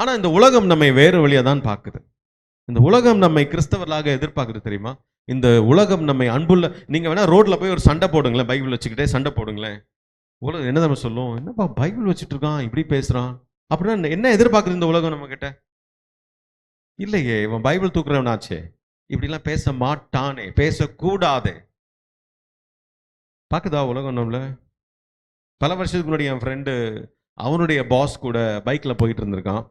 ஆனால் இந்த உலகம் நம்மை வேறு வழியாக தான் பார்க்குது இந்த உலகம் நம்மை கிறிஸ்தவர்களாக எதிர்பார்க்குது தெரியுமா? இந்த உலகம் நம்மை அன்புள்ள நீங்கள் வேணால் ரோட்டில் போய் ஒரு சண்டை போடுங்களேன் பைபிள் வச்சுக்கிட்டே சண்டை போடுங்களேன். உலகம் என்ன நம்ம சொல்லும்? என்னப்பா பைபிள் வச்சுட்டு இருக்கான் இப்படி பேசுகிறான் அப்படின்னா என்ன எதிர்பார்க்குது இந்த உலகம் நம்மக்கிட்ட இல்லையே இவன் பைபிள் தூக்குறவனாச்சே. இப்படிலாம் பேச மாட்டானே பேசக்கூடாதே. பார்க்குதா உலகம் நம்மள? பல வருஷத்துக்கு முன்னாடி என் ஃப்ரெண்டு அவனுடைய பாஸ் கூட பைக்கில் போயிட்டு இருந்திருக்கான்.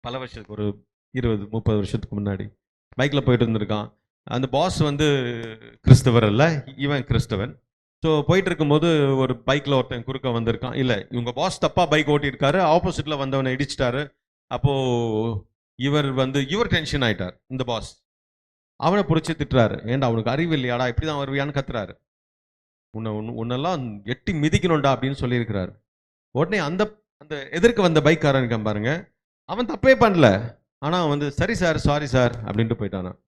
பல வருஷத்துக்கு ஒரு இருபது முப்பது வருஷத்துக்கு முன்னாடி. பைக்கில் போயிட்டு இருந்திருக்கான். அந்த பாஸ் வந்து கிறிஸ்தவர் அல்ல இவன் கிறிஸ்தவன். ஸோ போயிட்டு இருக்கும்போது ஒரு பைக்கில் ஒருத்தன் குறுக்க வந்திருக்கான். இல்லை இவங்க பாஸ் தப்பாக பைக் ஓட்டியிருக்காரு. ஆப்போசிட்டில் வந்தவனை இடிச்சிட்டாரு. அப்போது இவர் வந்து இவர் டென்ஷன் ஆயிட்டார் இந்த பாஸ் அவனை பிடிச்சி திட்டுறாரு. ஏன்டா அவனுக்கு அறிவு இல்லையாடா இப்படி தான் வருவியான்னு கத்துறாரு. உன்னை உன்னை- உன்னெல்லாம் எட்டி மிதிக்கணும்டா அப்படின்னு சொல்லியிருக்கிறாரு. உடனே அந்த அந்த எதிர்க்க வந்த பைக்காரன் இருக்கான் பாருங்க. அவன் தப்பே பண்ணல. ஆனால் அவன் வந்து சரி சார் சாரி சார் அப்படின்ட்டு போயிட்டானான்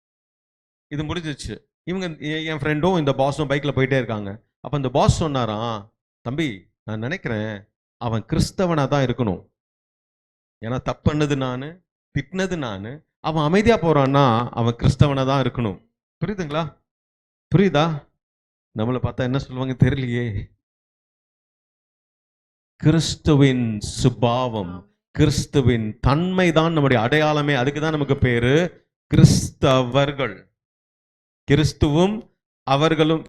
இது முடிஞ்சிச்சு இவங்க என் ஃப்ரெண்டும் இந்த பாஸும் பைக்கில் போயிட்டே இருக்காங்க. அப்போ இந்த பாஸ் சொன்னாராம் தம்பி நான் நினைக்கிறேன் அவன் கிறிஸ்தவனாக தான் இருக்கணும். ஏன்னா தப்பு பண்ணது நான் திட்டினது நான் அவன் அமைதியாக போகிறான்னா அவன் கிறிஸ்தவனாக தான் இருக்கணும். புரியுதுங்களா? புரியுதா? நம்மளை பார்த்தா என்ன சொல்லுவாங்க தெரியலையே. கிறிஸ்துவின் சுபாவம் கிறிஸ்துவின் தன்மை தான் நம்முடைய அடையாளமே. அதுக்கு தான் நமக்கு பேரு கிறிஸ்தவர்கள். கிறிஸ்துவும் அவர்களும்